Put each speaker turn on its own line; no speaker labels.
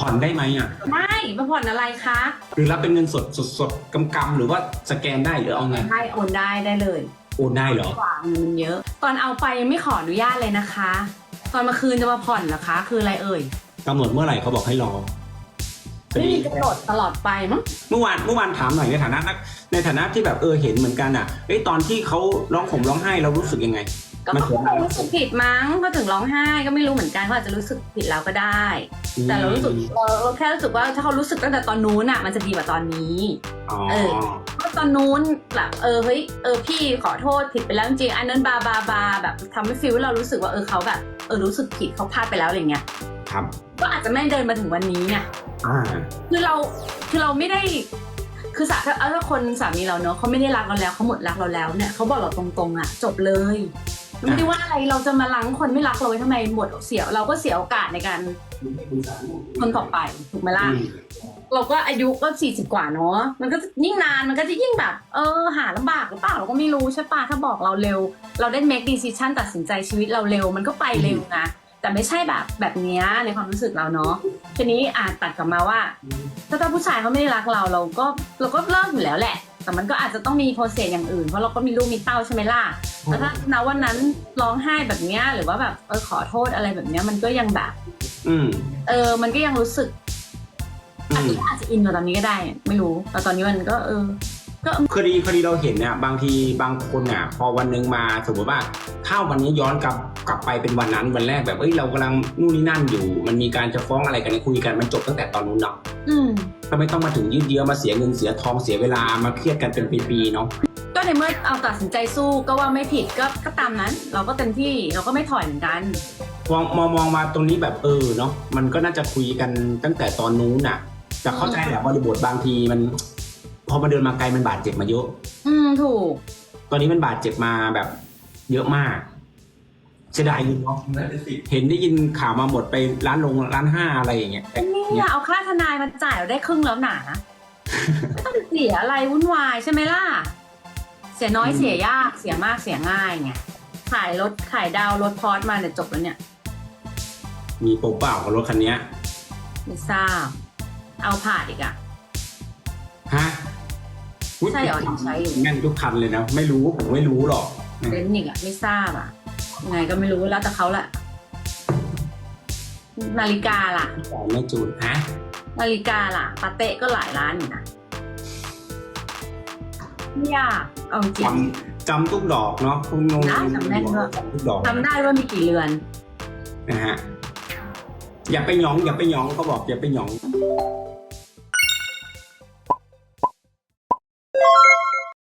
ผ่อนได้ไหมอะ
ไม่มาผ่อนอะไรคะ
หรือรับเป็นเงินสดสดสดกำกำๆหรือว่าสแกนได้หรือเอาไง
ให้โอนได้ได้เลย
โอนได้เหรอ
กว่าเงินมันเยอะ ตอนเอาไปไม่ขออนุญาตเลยนะคะ ตอนมาคืนจะมาผ่อนเหรอคะ คืออะไรเอ่ย
กำหนดเมื่อไหร่เขาบอกให้รอ
ไม่มีกำหนดตลอดไปมั้ง
เมื่อวานเมื่อวานถามหน่อยในฐานะนักในฐานะที่แบบเออเห็นเหมือนกันอะเอ้ยตอนที่เขาร้องผมร้องไห้เรารู้สึกยังไง
ก็
มัน
เขา
เสีย
ค
ดาย
งรู้สึกผิดมั้งก็ถึงร้องไห้ก็ไม่รู้เหมือนกันเขาอาจจะรู้สึกผิดแล้วก็ได้ แต่เรารู้สึกเราเราแค่รู้สึกว่าถ้าเขารู้สึกตั้งแต่ตอนนู้นอะมันจะดีกว่าตอนนี้
อ๋อ
เออเพราะตอนนู้นแบบเออเฮ้ยเออพี่ขอโทษผิดไปแล้วจริงๆอันนั้นบาบาบาแบบทำให้ฟิลเรารู้สึกว่าเออเขาแบบเออรู้สึกผิดเขาพลาดไปแล้วอะไรเงี้ย
ครับ
ก็อาจจะไม่เดินมาถึงวันนี้ไง
อ่า
คือเราคือเราไม่ได้คือสาถ้าถ้าคนสามีเราเนอะเขาไม่ได้รักเราแล้วเขาหมดรักเราแล้วเนี่ยเขาบอกเราตรงๆอะ จบเลย ไม่ได้ว่าอะไรเราจะมาลังคนไม่รักเราไว้ทำไมหมดเสียเราก็เสียโอกาสในการคนต่อไปถูกไหมล่ะ
อืม
เราก็อายุก็สี่สิบกว่าเนอะมันก็ยิ่งนานมันก็จะยิ่งแบบ เออ หาลำบากหรือเปล่าเราก็ไม่รู้ใช่ปะถ้าบอกเราเร็ว เราได้ make decision ตัดสินใจชีวิตเราเร็ว มันก็ไปเร็วนะแต่ไม่ใช่แบบแบบเนี้ยในความรู้สึกเราเนาะ ทีนี้อาจตัดกลับมาว่า ถ้าถ้าผู้ชายเขาไม่ได้รักเราเราก็เราก็เลิกอยู่แล้วแหละ แต่มันก็อาจจะต้องมีโปรเซสอย่างอื่นเพราะเราก็มีลูกมีเต้าใช่ไหมล่ะแล้วถ้าณวันนั้นร้องไห้แบบเนี้ยหรือว่าแบบเออขอโทษอะไรแบบเนี้ยมันก็ยังแบบ
อืม
เออ มันก็ยังรู้สึก
อื
อาจ
ม
จะอาจจะอินกว่าตอนนี้ก็ได้ ไม่รู้แต่ตอนนี้มันก็เออ
คดีคดีเราเห็นเนี่ยบางทีบางคนอะพอวันหนึ่งมาสมมติว่าถ้าวันนี้ย้อนกลับกลับไปเป็นวันนั้นวันแรกแบบเอ้ยเรากำลังนู่นนี่นั่นอยู่ มันมีการจะฟ้องอะไรกันคุยกันมันจบตั้งแต่ตอนนู้นเนาะ
อืม
ก็ไม่ต้องมาถึงยืดเยื้อมาเสียเงินเสียทองเสียเวลามาเครียดกันเป็นปีๆเนาะ
ก็ในเมื่อเอาตัดสินใจสู้ก็ว่าไม่ผิดก็ก็ตามนั้น เราก็เต็มที่เราก็ไม่ถอยเหมือนกัน
มองมองมองมาตรงนี้แบบเออเนาะมันก็น่าจะคุยกันตั้งแต่ตอนนู้นน่ะแต่เข้าใจแหละบริบทบางทีมัน พอมาเดินมาไกลมันบาดเจ็บมาเยอะ
อืมถูก
ตอนนี้มันบาดเจ็บมาแบบเยอะมากเสียดายเงินเนาะเห็นได้ยินข่าวมาหมดไปร้านลงร้านห้าอะไรอย่างเงี้ยแต่
นี่เอาค่าทนายมาจ่ายเราได้ครึ่งแล้วหนา ไม่ต้องเสียอะไรวุ่นวายใช่ไหมล่ะ เสียน้อยเสียยากเสียมากเสียง่ายไงขายรถขายดาวรถพอร์ตมาเนี่ยจบแล้วเนี่ย
มีโปรเปล่าของรถคันเนี้ย
ไม่ทราบ เอาผ่านอีกอะ
ฮะย
ใช่เหรอยังใช้อยู่
แม่นทุกคันเลยนะ ไม่รู้ผมไม่รู้หรอก
เบนซ์อีกอะไม่ทราบอะยังไงก็ไม่รู้แล้วแต่เขาแหละนาฬิกาล่ะ
แต่ไม่จูนฮะ
นาฬิกาล่ะปาเต้ก็หลายล้านอยู่นะไม่ยากเอาจริ
จ
งำ
จำทุกดอกเนาะคุณงง
ได้จำแม่นด้วย
จำทุกดอก
จำได้ว่ามีกี่เรือน
นะฮะอย่าไปหยอง อย่าไปหยองเขาบอกอย่าไปหยอง